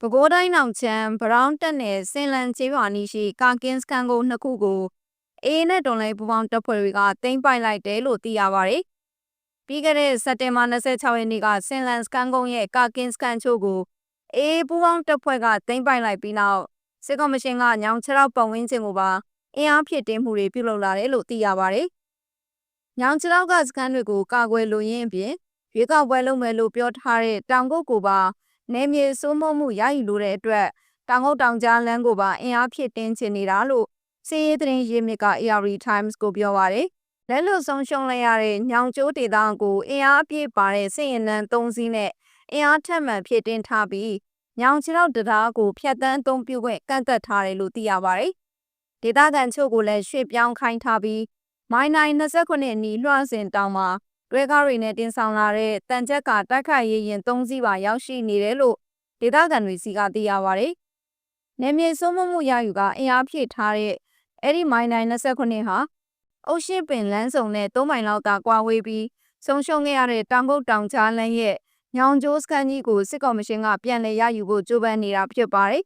ပဲခူးတိုင်းနောင်ချမ်းဘရောင်းတက်နယ်စင်လန်ချေးရွာနီးရှိကာကင်းစကန်ကိုနှစ်ခုကိုအေးနဲ့တွန်လိုင်းပူပေါင်းတပ်ဖွဲ့တွေကတင်ပိုက်လိုက်တယ်လို့သိရပါတယ်။ပြီးခဲ့တဲ့စက်တင်ဘာ26ရက်နေ့ကစင်လန်စကန်ကုန်းရဲ့ကာကင်းစကန်ချို့ကိုအေးပူပေါင်းတပ်ဖွဲ့ကတင်ပိုက်လိုက်ပြီးနောက်စစ်ကော်မရှင်ကညောင်ချလောက်ပတ်ဝန်းကျင်ကိုပါအင်အားဖြစ်တင်းမှုတွေပြုလုပ်လာတယ်လို့သိရပါတယ်။ညောင်ချလောက်ကစကန်တွေကိုကာကွယ်လိုရင်းအပြင်ရွေးကောက်ပွဲလုပ်မယ်လို့ပြောထားတဲ့တောင်ကုတ်ကိုပါ နေမြေစိုးမိုးမှုရယူလိုတဲ့အတွက်တောင်ကုတ်တောင်ကြားလမ်းကိုပါအင်အားဖြစ်တင်းချင်နေတာလို့စီးရေးသတင်းရင်းမြစ်က ARD Times ကိုပြောပါရယ်လက်လွတ်ဆုံးရှုံးလိုက်ရတဲ့ညောင်ကျိုးဒေသကိုအင်အားအပြည့်ပါတဲ့စစ်ရင်နံ၃စီးနဲ့အင်အားထက်မှန်ဖြစ်တင်းထားပြီးညောင်ချလောက်တရားကိုဖျက်တမ်းအသုံးပြုခွင့်ကန့်သက်ထားတယ်လို့သိရပါရယ်ဒေသခံချို့ကိုလည်းရွှေ့ပြောင်းခိုင်းထားပြီးမိုင်းနိုင်29နီလွှမ်းစင်တောင်မှာ တွဲကားတွေနဲ့တင်ဆောင်လာတဲ့တန်ချက်ကတိုက်ခိုက်ရေးရင်၃စီးပါရောက်ရှိနေတယ်လို့ဒေသခံတွေစီကသိရပါဗျ။နေမြေစိုးမိုးမှုရယူကအင်အားဖြည့်ထားတဲ့အဲ့ဒီမိုင်းနိုင်29ဟာအုတ်ရှင်းပင်လမ်းစုံနဲ့၃မိုင်လောက်သာကွာဝေးပြီးဆုံးရှုံးခဲ့ရတဲ့တောင်ကုတ်တောင်ကြားလမ်းရဲ့ညောင်ကျိုးစကန်ကြီးကိုစစ်ကော်မရှင်ကပြန်လည်ရယူဖို့ကြိုးပမ်းနေတာဖြစ်ပါတယ်